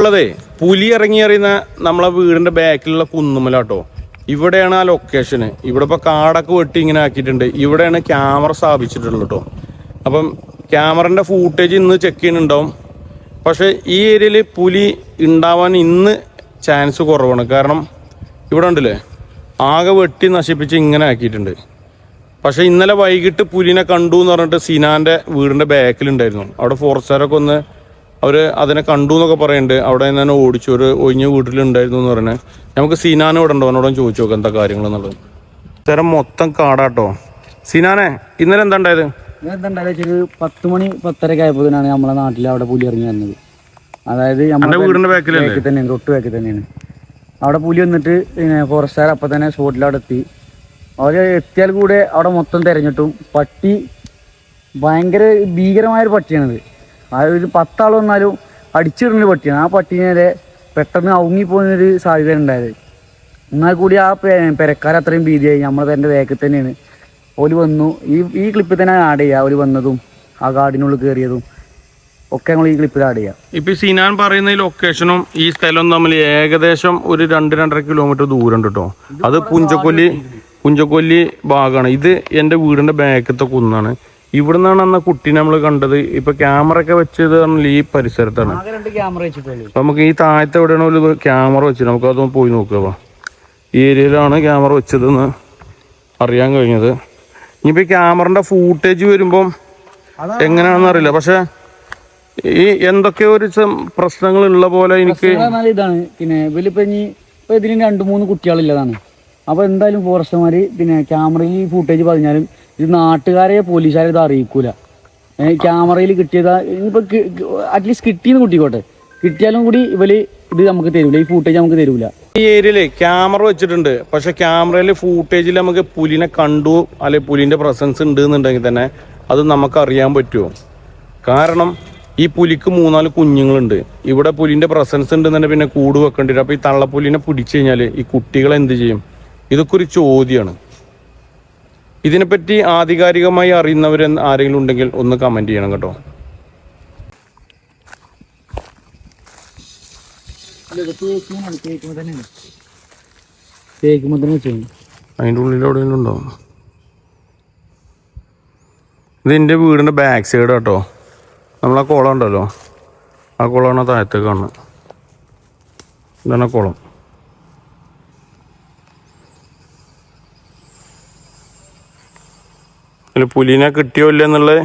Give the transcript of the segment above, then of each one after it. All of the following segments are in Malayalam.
ഉള്ളതേ പുലി ഇറങ്ങി അറിയുന്ന നമ്മളെ വീടിന്റെ ബാക്കിലുള്ള കുന്നുമലാട്ടോ. ഇവിടെയാണ് ആ ലൊക്കേഷന് ഇവിടെ ഇപ്പൊ കാടൊക്കെ വെട്ടി ഇങ്ങനെ ആക്കിയിട്ടുണ്ട്. ഇവിടെയാണ് ക്യാമറ സ്ഥാപിച്ചിട്ടുള്ളത് കേട്ടോ. അപ്പം ക്യാമറന്റെ ഫൂട്ടേജ് ഇന്ന് ചെക്ക് ചെയ്യുന്നുണ്ടാവും. പക്ഷെ ഈ ഏരിയയിൽ പുലി ഉണ്ടാവാൻ ഇന്ന് ചാൻസ് കുറവാണ്. കാരണം ഇവിടെ ഉണ്ടല്ലേ? ആകെ വെട്ടി നശിപ്പിച്ച് ഇങ്ങനെ ആക്കിയിട്ടുണ്ട്. പക്ഷെ ഇന്നലെ വൈകിട്ട് പുലിനെ കണ്ടു എന്ന് പറഞ്ഞിട്ട് സിനാന്റെ വീടിന്റെ ബാക്കിലുണ്ടായിരുന്നു അവിടെ ഫോറസ്റ്റുകാരൊക്കെ ഒന്ന് അവർ അതിനെ കണ്ടു എന്നൊക്കെ പറയുന്നുണ്ട് അവിടെ തന്നെ ഓടിച്ചു. ഒരു ഒഴിഞ്ഞ വീട്ടിലുണ്ടായിരുന്നു എന്ന് പറഞ്ഞത് നമുക്ക് സിനാനെ ഇവിടെ ഉണ്ടോ അവനോടും ചോദിച്ചു നോക്കാം എന്താ കാര്യങ്ങൾ എന്നുള്ളത്. തരം മൊത്തം കാടാട്ടോ. സിനാനെ ഇന്നലെ എന്താ ഉണ്ടായത്? പത്ത് മണി പത്തരക്ക് ആയപ്പോഴാണ് നമ്മളെ നാട്ടിൽ അവിടെ പുലി ഇറങ്ങി വന്നത്. അതായത് നമ്മുടെ വീടിന്റെ ബാക്കിൽ തന്നെയാണ് തൊട്ട് ബാക്കിൽ തന്നെയാണ്. അവിടെ പുലി വന്നിട്ട് പിന്നെ ഫോറസ്റ്റുകാർ അപ്പം തന്നെ സ്പോട്ടിൽ അവിടെ എത്തി. അവർ എത്തിയാൽ കൂടെ അവിടെ മൊത്തം തെരഞ്ഞിട്ടും. പട്ടി ഭയങ്കര ഭീകരമായൊരു പട്ടിയാണത്. അതായത് ഒരു പത്താൾ വന്നാലും അടിച്ചിടുന്ന പട്ടിയാണ്. ആ പട്ടീനെ പെട്ടെന്ന് അവങ്ങിപ്പോകുന്നൊരു സാധ്യത ഉണ്ടായത്. എന്നാൽ കൂടി ആ പെരക്കാർ അത്രയും ഭീതിയായി. നമ്മൾ എന്റെ വേക്കിൽ തന്നെയാണ്. ഓൽ വന്നു. ഈ ഈ ക്ലിപ്പിൽ തന്നെ ആഡ് ചെയ്യുക ഓൽ വന്നതും ആ കാടിനുള്ളിൽ കയറിയതും ഒക്കെ നമ്മൾ ഈ ക്ലിപ്പിൽ ആഡ് ചെയ്യാം. ഇപ്പൊ സിനാൻ പറയുന്ന ലൊക്കേഷനും ഈ സ്ഥലവും തമ്മിൽ ഏകദേശം ഒരു രണ്ട് രണ്ടര കിലോമീറ്റർ ദൂരം ഉണ്ട് കേട്ടോ അത് പുഞ്ചക്കൊല്ലി പുഞ്ചക്കൊല്ലി ഭാഗമാണ് ഇത് എന്റെ വീടിന്റെ ബാക്കത്തെ കുന്നാണ്. ഇവിടെ നിന്നാണ് അന്ന് കുട്ടീനെ നമ്മൾ കണ്ടത്. ഇപ്പൊ ക്യാമറ ഒക്കെ വെച്ചത് പറഞ്ഞാൽ ഈ പരിസരത്താണ്. അപ്പൊ നമുക്ക് ഈ താഴത്തെ എവിടെയാണോ ഒരു ക്യാമറ വെച്ചത് നമുക്ക് അതൊന്ന് പോയി നോക്കുക ഈ ഏരിയയിലാണ് ക്യാമറ വെച്ചതെന്ന് അറിയാൻ കഴിഞ്ഞത്. ഇനിയിപ്പോ ഈ ക്യാമറന്റെ ഫൂട്ടേജ് വരുമ്പം എങ്ങനെയാണെന്ന് അറിയില്ല. പക്ഷെ ഈ എന്തൊക്കെയോ ഒരു പ്രശ്നങ്ങൾ ഉള്ള പോലെ എനിക്ക് ഇതാണ്. പിന്നെ ഇതിലിപ്പോ ഇനി ഇപ്പൊ ഇതിന് രണ്ട് മൂന്ന് കുട്ടികളില്ലതാണ് അപ്പൊ എന്തായാലും ഫോറസ്റ്റർമാര് പിന്നെ ക്യാമറയിൽ ഈ ഫുട്ടേജ് പറഞ്ഞാലും ഇത് നാട്ടുകാരെ പോലീസുകാരെ ഇത് അറിയിക്കൂല. ക്യാമറയിൽ കിട്ടിയത് ഇനിയിപ്പോ അറ്റ്ലീസ്റ്റ് കിട്ടിയെന്ന് കുട്ടിക്കോട്ടെ. കിട്ടിയാലും കൂടി ഇവൽ ഇത് നമുക്ക് തരൂല ഈ ഫുട്ടേജ് നമുക്ക് തരൂല. ഈ ഏരിയയിൽ ക്യാമറ വെച്ചിട്ടുണ്ട്. പക്ഷെ ക്യാമറയിൽ ഫൂട്ടേജിൽ നമുക്ക് പുലിനെ കണ്ടു അല്ലെ പുലിന്റെ പ്രസൻസ് ഉണ്ട് എന്നുണ്ടെങ്കിൽ തന്നെ അത് നമുക്ക് അറിയാൻ പറ്റുമോ കാരണം ഈ പുലിക്ക് മൂന്നാൽ കുഞ്ഞുങ്ങളുണ്ട്. ഇവിടെ പുലിന്റെ പ്രസൻസ് ഉണ്ടെന്നുണ്ടെങ്കിൽ പിന്നെ കൂട് വെക്കേണ്ടി വരും. അപ്പൊ ഈ തള്ളപ്പുലിനെ പിടിച്ചു കഴിഞ്ഞാൽ ഈ കുട്ടികൾ എന്ത് ചെയ്യും? ഇതൊക്കെ ഒരു ചോദ്യമാണ് ഇതിനെപ്പറ്റി ആധികാരികമായി അറിയുന്നവർ ആരെങ്കിലും ഉണ്ടെങ്കിൽ ഒന്ന് കമന്റ് ചെയ്യണം കേട്ടോ. അതിന്റെ ഉള്ളിൽ എവിടെയെങ്കിലും ഉണ്ടോ? ഇത് എന്റെ വീടിന്റെ ബാക്ക് സൈഡ് കേട്ടോ നമ്മളാ കുളം ഉണ്ടല്ലോ. ആ കുളമാണ് താഴത്തേക്ക് കാണുന്നത്. ഇതാണ് കുളം. അതിൽ പുലിനെ കിട്ടിയോ ഇല്ല എന്നുള്ളത്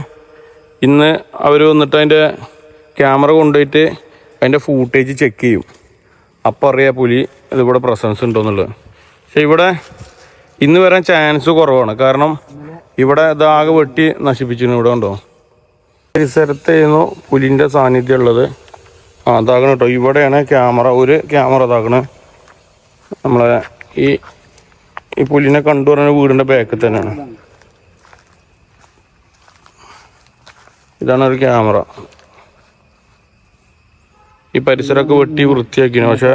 ഇന്ന് അവർ വന്നിട്ട് അതിന്റെ ക്യാമറ കൊണ്ടുപോയിട്ട് അതിന്റെ ഫൂട്ടേജ് ചെക്ക് ചെയ്യും. അപ്പോൾ അറിയാം പുലി ഇതിവിടെ പ്രസൻസ് ഉണ്ടോ എന്നുള്ളത്. പക്ഷെ ഇവിടെ ഇന്ന് വരാൻ ചാൻസ് കുറവാണ്. കാരണം ഇവിടെ ഇതാകെ വെട്ടി നശിപ്പിച്ചിരുന്നു ഇവിടെ ഉണ്ടോ പരിസരത്തായിരുന്നു പുലിന്റെ സാന്നിധ്യം ഉള്ളത്. ആ അതാകണം കേട്ടോ. ഇവിടെയാണ് ക്യാമറ. ഒരു ക്യാമറ അതാകണ് നമ്മളെ ഈ ഈ പുലിനെ കണ്ടു പറഞ്ഞ വീടിന്റെ ബാക്കിൽ തന്നെയാണ്. ഇതാണ് ഒരു ക്യാമറ. ഈ പരിസരമൊക്കെ വെട്ടി വൃത്തിയാക്കിനു പക്ഷേ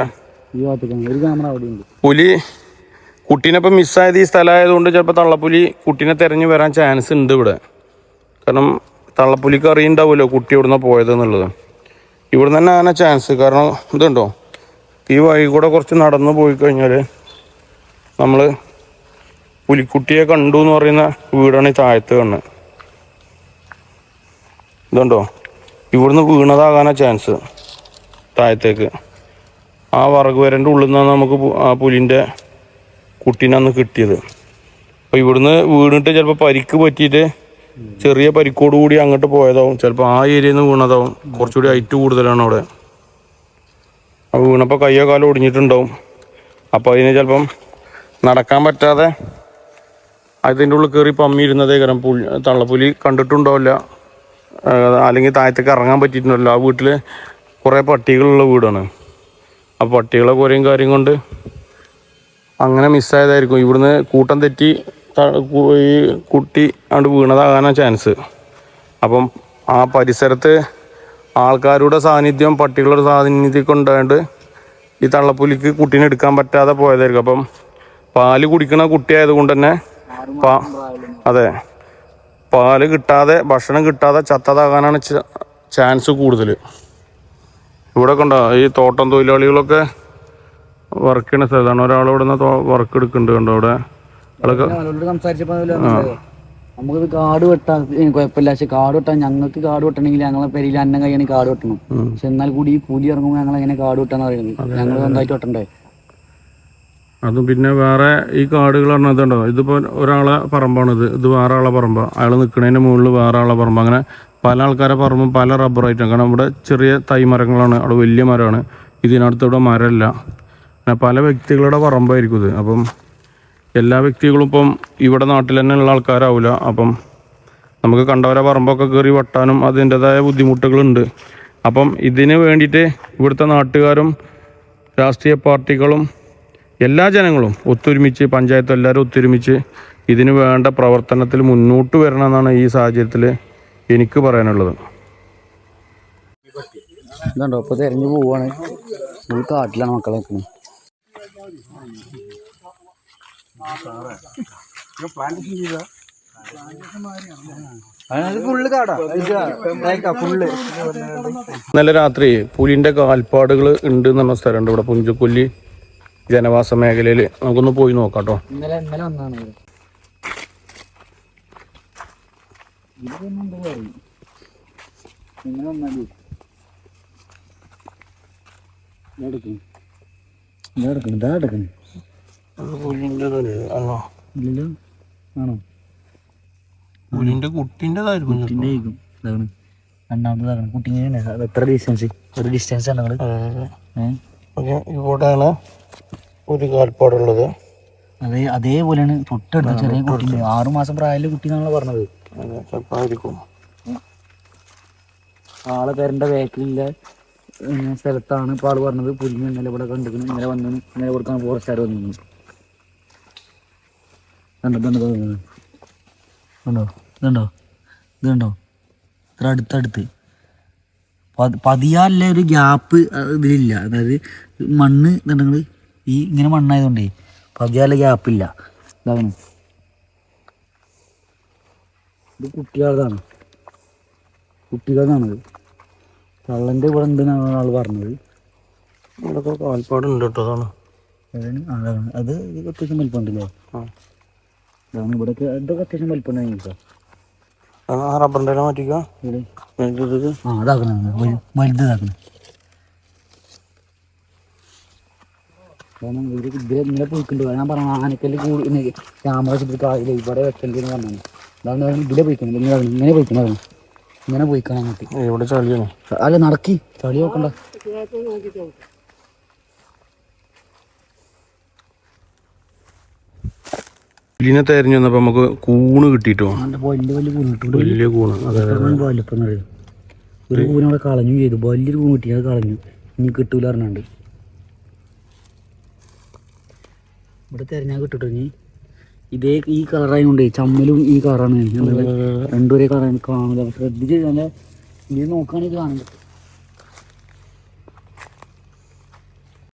പുലി കുട്ടീനെ ഇപ്പം മിസ്സായത് ഈ സ്ഥലമായതുകൊണ്ട് ചിലപ്പോൾ തള്ളപ്പുലി കുട്ടീനെ തെരഞ്ഞു വരാൻ ചാൻസ് ഉണ്ട് ഇവിടെ. കാരണം തള്ളപ്പുലിക്ക് അറിയുണ്ടാവുമല്ലോ കുട്ടി ഇവിടുന്ന് പോയത് എന്നുള്ളത്. ഇവിടെ തന്നെ ആന ചാൻസ് കാരണം ഇതുണ്ടോ? ഈ വഴി കൂടെ കുറച്ച് നടന്നു പോയി കഴിഞ്ഞാൽ നമ്മൾ പുലിക്കുട്ടിയെ കണ്ടു എന്ന് പറയുന്ന വീടാണ് ഈ താഴത്ത് കണ്ണ്. ഇതുണ്ടോ? ഇവിടുന്ന് വീണതാകാനാ ചാൻസ് താഴത്തേക്ക്. ആ വറക് വരന്റെ ഉള്ളിൽ നിന്നാണ് നമുക്ക് ആ പുലിന്റെ കുട്ടീനെ അന്ന് കിട്ടിയത്. അപ്പോൾ ഇവിടുന്ന് വീണിട്ട് ചിലപ്പോൾ പരിക്ക് പറ്റിയിട്ട് ചെറിയ പരിക്കോട് കൂടി അങ്ങോട്ട് പോയതാവും. ചിലപ്പോൾ ആ ഏരിയയിൽ നിന്ന് വീണതാവും. കുറച്ചുകൂടി ഹൈറ്റ് കൂടുതലാണ് അവിടെ. അപ്പോൾ വീണപ്പോൾ കയ്യോ കാലോ ഒടിഞ്ഞിട്ടുണ്ടാവും. അപ്പോൾ അതിന് ചിലപ്പം നടക്കാൻ പറ്റാതെ അതിന്റെ ഉള്ളിൽ കയറി പമ്മി ഇരുന്നതേ കാരണം പുലി തള്ളപ്പുലി കണ്ടിട്ടുണ്ടാവില്ല. അല്ലെങ്കിൽ താഴത്തേക്ക് ഇറങ്ങാൻ പറ്റിയിട്ടുണ്ടല്ലോ. ആ വീട്ടിൽ കുറേ പട്ടികളുള്ള വീടാണ്. ആ പട്ടികളെ കുറേയും കാര്യം കൊണ്ട് അങ്ങനെ മിസ്സായതായിരിക്കും. ഇവിടുന്ന് കൂട്ടം തെറ്റി ഈ കുട്ടി അങ്ങോട്ട് വീണതാകാനാണ് ചാൻസ്. അപ്പം ആ പരിസരത്ത് ആൾക്കാരുടെ സാന്നിധ്യം പട്ടികളുടെ സാന്നിധ്യം ഉണ്ടായിട്ട് ഈ തള്ളപ്പുലിക്ക് കുട്ടീനെ എടുക്കാൻ പറ്റാതെ പോയതായിരിക്കും. അപ്പം പാൽ കുടിക്കുന്ന കുട്ടിയായതുകൊണ്ട് തന്നെ അതെ. പാൽ കിട്ടാതെ ഭക്ഷണം കിട്ടാതെ ചത്തതാകാനാണ് ചാൻസ് കൂടുതൽ ഇവിടെ കണ്ടോ ഈ തോട്ടം തൊഴിലാളികളൊക്കെ വർക്ക് ചെയ്യുന്ന സ്ഥലത്താണ്. ഒരാൾ ഇവിടെ നിന്ന് വർക്ക് എടുക്കുന്നുണ്ട് കണ്ടോ അവിടെ? നമുക്കിത് കാട് വെട്ടാൻ കുഴപ്പമില്ല. പക്ഷെ കാട് വെട്ടാൻ ഞങ്ങൾക്ക് കാട് വെട്ടണമെങ്കിൽ ഞങ്ങളെ പെരിയിൽ അന്നം കഴിയാണ് കാട് വെട്ടണം. പക്ഷെ എന്നാൽ കൂടി ഈ പുലി ഇറങ്ങുമ്പോൾ ഞങ്ങൾ എങ്ങനെ കാട് വെട്ടാന്ന് പറയുന്നത്? ഞങ്ങൾ സ്വന്തമായിട്ട് വെട്ടണ്ടേ? അതും പിന്നെ വേറെ ഈ കാടുകൾ പറഞ്ഞതുണ്ടോ ഇതിപ്പോ ഒരാളെ പറമ്പാണ് ഇത് വേറെ ആളെ പറമ്പ. അയാൾ നിൽക്കുന്നതിന്റെ മുകളിൽ വേറെ ആളെ പറമ്പ്. അങ്ങനെ പല ആൾക്കാരെ പറമ്പും പല റബ്ബർ റബ്ബറായിട്ടാണ് കാരണം ഇവിടെ ചെറിയ തൈ മരങ്ങളാണ്. അവിടെ വലിയ മരമാണ്. ഇതിനടുത്ത് ഇവിടെ മരമില്ല പല വ്യക്തികളുടെ പറമ്പായിരിക്കും ഇത്. അപ്പം എല്ലാ വ്യക്തികളും ഇപ്പം ഇവിടെ നാട്ടിൽ തന്നെ ഉള്ള ആൾക്കാരാവില്ല അപ്പം നമുക്ക് കണ്ടവരെ പറമ്പൊക്കെ കയറി വെട്ടാനും അതിന്റെതായ ബുദ്ധിമുട്ടുകളുണ്ട്. അപ്പം ഇതിന് വേണ്ടിയിട്ട് ഇവിടുത്തെ നാട്ടുകാരും രാഷ്ട്രീയ പാർട്ടികളും എല്ലാ ജനങ്ങളും ഒത്തൊരുമിച്ച് പഞ്ചായത്ത് എല്ലാവരും ഒത്തൊരുമിച്ച് ഇതിന് വേണ്ട പ്രവർത്തനത്തിൽ മുന്നോട്ട് വരണമെന്നാണ് ഈ സാഹചര്യത്തിൽ എനിക്ക് പറയാനുള്ളത്. ഇതുണ്ടോ? ഇപ്പൊ തിരഞ്ഞു പോവാണ്. ഈ കാട്ടിലാണ് മക്കളെ നിൽക്കുന്നത്. ഇന്നലെ രാത്രി പുലിന്റെ കാൽപ്പാടുകൾ ഉണ്ട് എന്നുള്ള സ്ഥലമുണ്ട് ഇവിടെ പുഞ്ചക്കൊല്ലി. ജനവാസ മേഖലയിൽ നമുക്കൊന്ന് പോയി നോക്കാം കേട്ടോ ഇന്നലെ ഇന്നലെ വന്നാണ് കുട്ടിന്റെതായിരിക്കും എത്ര ഡിസ്റ്റൻസ് ഒരു ഡിസ്റ്റൻസ് ആണ് നിങ്ങൾ. ഏഹ് ഇവിടെയാണ് ഒരു കാൽപ്പാടുള്ളത്. അതേ അതേപോലെയാണ് തൊട്ടടുത്ത ചെറിയ കുട്ടി ആറു മാസം പ്രായമുള്ള കുട്ടി എന്നാണ് പറഞ്ഞത്. ചിലപ്പോൾ ആയിരിക്കും ആളെ പേരന്റെ ബാക്കിലുള്ള ഉം, സ്ഥലത്താണ് ഇപ്പോൾ ആൾ പറഞ്ഞത്. പുലിന് ഇന്നലെ ഇവിടെ കണ്ടിരിക്കുന്നു ഇന്നലെ വന്നു ഇന്നലെ കൊടുക്കാൻ ഫോറസ്റ്റുകാർ വന്നു കണ്ടോ ഇതുണ്ടോ ഇതുണ്ടോ കണ്ടോ ഇതുണ്ടോ ഇതുണ്ടോ? ഇത്ര അടുത്തടുത്ത്. പതിയാലുള്ള ഒരു ഗ്യാപ്പ് ഇതിലില്ല. അതായത് മണ്ണ് എന്നുണ്ടെങ്കിൽ ഈ ഇങ്ങനെ മണ്ണായതുകൊണ്ടേ ഗ്യാപ്പ് ഇല്ല. ഇതാണ് ഇത് കുട്ടികളതാണ് കുട്ടികളാണത് കള്ളന്റെ ഇവിടെ ഉണ്ടെന്നാണ് ആൾ പറഞ്ഞത്. ഇവിടെ കാൽപ്പാടുണ്ട് കേട്ടോ അതാണ്. അതാണ് ആ, അതാണ്. അത് അത്യാവശ്യം വലിപ്പമുണ്ടല്ലേ. അതാണ് ഇവിടെയൊക്കെ ഇതൊക്കെ അത്യാവശ്യം വലിപ്പമുണ്ടായി സാർ ആ റബ്ബറിന്റെ ആ അതാക്കണം ഇങ്ങനെ പോയിട്ടുണ്ട്. ഞാൻ പറഞ്ഞു ആനക്കല്ല് കൂടി വെച്ചിട്ട് കായില്ല ഇവിടെ വെക്കണ്ടെന്ന് പറഞ്ഞു. അതാണ് ഇതിലെ പോയിക്കുന്നത് ഇങ്ങനെ ഇങ്ങനെ പോയിക്കുന്നത് ഇങ്ങനെ പോയിക്കണം അങ്ങോട്ട്. ചളിയാണ്. അല്ല നടക്കി. ചളി നോക്കണ്ട. പുലിനെ തെരഞ്ഞു വന്നപ്പോൾ നമുക്ക് കൂണ് കിട്ടിയിട്ടോ വലിയ വലിയ കൂണ് കിട്ടും. വലിയ കൂണ്. വലിപ്പം അറിയാം ഒരു കൂനവിടെ കളഞ്ഞു ചെയ്തു. വലിയൊരു കൂൺ കിട്ടി. അത് കളഞ്ഞു. ഇനി കിട്ടൂല പറഞ്ഞാണ്ട് ഇവിടെ തെരഞ്ഞാൽ കിട്ടിട്ടോ ഇനി? ഇതേ ഈ കളറായതുകൊണ്ടേ ചമ്മലും ഈ കളറാണ് രണ്ടുപേരെ കളറാണ് കാണുന്നത്. ശ്രദ്ധിച്ച് നല്ല നീ നോക്കുകയാണെങ്കിൽ കാണും.